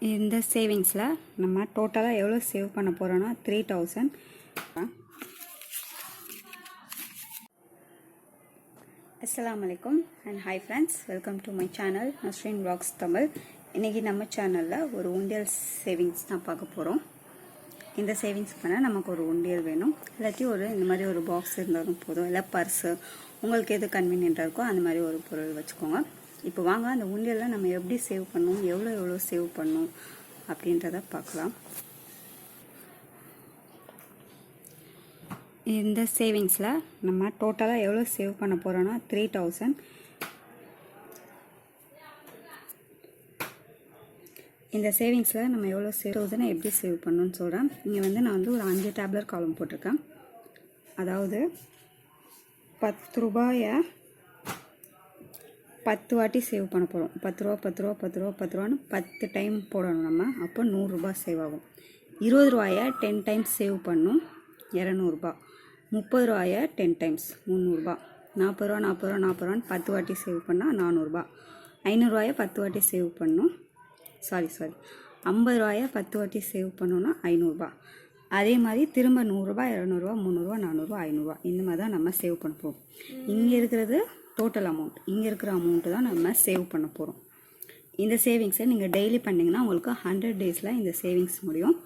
இந்த சேவிங்ஸில் நம்ம டோட்டலாக எவ்வளோ சேவ் பண்ண போகிறோன்னா த்ரீ தௌசண்ட் அஸ்லாம் அலைக்கும் and hi friends welcome to my channel Nasreen vlogs Tamil இன்றைக்கி நம்ம சேனலில் ஒரு உண்டியல் சேவிங்ஸ் தான் பார்க்க போகிறோம் இந்த சேவிங்ஸ் பண்ண நமக்கு ஒரு உண்டியல் வேணும். இல்லாட்டி ஒரு இந்த மாதிரி ஒரு பாக்ஸ் இருந்தாலும் போதும். இல்லை பர்ஸு உங்களுக்கு எது கன்வீனியண்ட்டாக இருக்கோ அந்த மாதிரி ஒரு பொருள் வச்சுக்கோங்க. இப்போ வாங்க அந்த உண்டியலில் நம்ம எப்படி சேவ் பண்ணணும் எவ்வளோ எவ்வளோ சேவ் பண்ணணும் அப்படின்றத பார்க்கலாம். இந்த சேவிங்ஸில் நம்ம டோட்டலாக எவ்வளோ சேவ் பண்ண போகிறோன்னா த்ரீ தௌசண்ட் இந்த சேவிங்ஸில் நம்ம எவ்வளோ சேவ் தௌசண்ட் எப்படி சேவ் பண்ணணும்னு சொல்கிறேன் இங்கே வந்து நான் வந்து ஒரு அஞ்சு டேப்லெட் காலம் போட்டிருக்கேன். அதாவது பத்து ரூபாயை பத்து வாட்டி சேவ் பண்ண போகிறோம் பத்து ரூபா பத்து ரூபா பத்து ரூபா பத்து ரூபான்னு பத்து டைம் போடணும் நம்ம. அப்போ நூறுரூபா சேவ் ஆகும். இருபது ரூபாயை டென் டைம்ஸ் சேவ் பண்ணும். இரநூறுபா முப்பது ரூபாயை டென் டைம்ஸ் முந்நூறுரூபா நாற்பது ரூபா நாற்பது ரூபா நாற்பது ரூபான்னு பத்து வாட்டி சேவ் பண்ணால் நானூறுரூபா ஐநூறுரூவாயை பத்து வாட்டி சேவ் பண்ணும். சாரி சாரி ஐம்பது ரூபாயை பத்து வாட்டி சேவ் பண்ணோன்னா ஐநூறுரூபா அதே மாதிரி திரும்ப நூறுரூபா இரநூறுவா முந்நூறுரூவா நானூறுரூவா ஐநூறுரூவா இந்த மாதிரி தான் நம்ம சேவ் பண்ண இங்கே இருக்கிறது டோட்டல் அமௌண்ட் இங்கே இருக்கிற அமௌண்ட்டு தான் நம்ம சேவ் பண்ண போகிறோம் இந்த சேவிங்ஸை நீங்கள் டெய்லி பண்ணிங்கன்னா உங்களுக்கு ஹண்ட்ரட் டேஸில் இந்த சேவிங்ஸ் முடியும்.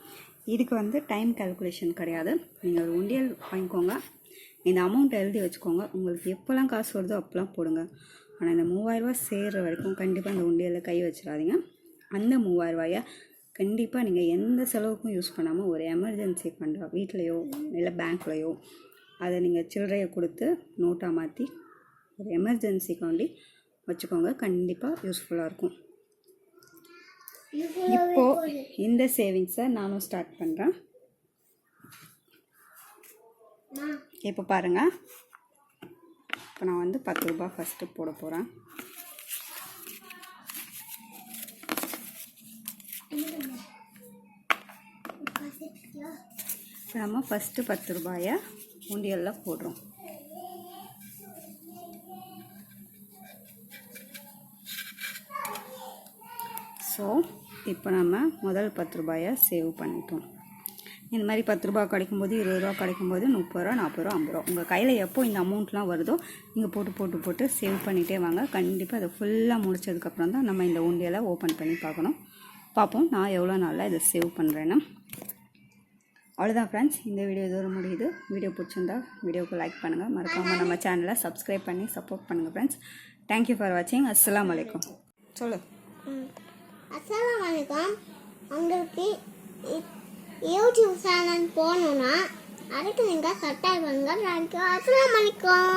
இதுக்கு வந்து டைம் கால்குலேஷன் கிடையாது. நீங்கள் ஒரு உண்டியல் வாங்கிக்கோங்க. இந்த அமௌண்ட் எழுதி வச்சுக்கோங்க. உங்களுக்கு எப்போல்லாம் காசு வருதோ அப்போல்லாம் போடுங்க. ஆனால் இந்த மூவாயிரரூவா சேர்கிற வரைக்கும் கண்டிப்பாக இந்த உண்டியலில் கை வச்சிடாதீங்க. அந்த மூவாயிரரூவாயை கண்டிப்பாக நீங்கள் எந்த செலவுக்கும் யூஸ் பண்ணாமல் ஒரு எமர்ஜென்சி ஃபண்டாக வீட்லேயோ இல்லை பேங்க்லேயோ அதை நீங்கள் சில்லறையை கொடுத்து நோட்டாக மாற்றி ஒரு எமர்ஜென்சிக்காண்டி வச்சுக்கோங்க. கண்டிப்பாக யூஸ்ஃபுல்லாக இருக்கும். இப்போ இந்த சேவிங்ஸை நானும் ஸ்டார்ட் பண்ணுறேன் இப்போ பாருங்கள் இப்போ நான் வந்து பத்து ரூபாய் ஃபஸ்ட்டு போட போகிறேன் நம்ம ஃபஸ்ட்டு பத்து ரூபாயை உண்டியலில் போடுறோம். ஸோ இப்போ நம்ம முதல் பத்து ரூபாயை சேவ் பண்ணிட்டோம். இந்த மாதிரி பத்து ரூபா கிடைக்கும்போது இருபது ரூபா கிடைக்கும்போது முப்பது ரூபா நாற்பது ரூபா ஐம்பது ரூபா. உங்கள் கையில் எப்போ இந்த அமௌண்ட்லாம் வருதோ நீங்கள் போட்டு போட்டு போட்டு சேவ் பண்ணிகிட்டே வாங்க. கண்டிப்பாக அதை ஃபுல்லாக முடிச்சதுக்கப்புறம் தான் நம்ம இந்த உண்டியலை ஓப்பன் பண்ணி பார்க்கணும். பார்ப்போம் நான் எவ்வளோ நாளில் இதை சேவ் பண்ணுறேன்னு அவ்வளோதான் ஃப்ரெண்ட்ஸ் இந்த வீடியோ இதோட முடியுது. வீடியோ பிடிச்சிருந்தா வீடியோக்கு லைக் பண்ணுங்கள் மறக்காமல் நம்ம சேனலை சப்ஸ்கிரைப் பண்ணி சப்போர்ட் பண்ணுங்கள் ஃப்ரெண்ட்ஸ் தேங்க்யூ ஃபார் வாட்சிங் அஸ்ஸலாமு அலைக்கும் சொல்லு. அஸ்லாம் வணக்கம் உங்களுக்கு யூடியூப் சேனல் போகணுன்னா அதுக்கு நீங்கள் சப்ஸ்கிரைப் பண்ணுங்கள் தேங்க்யூ அஸ்ஸலாமு அலைக்கும்.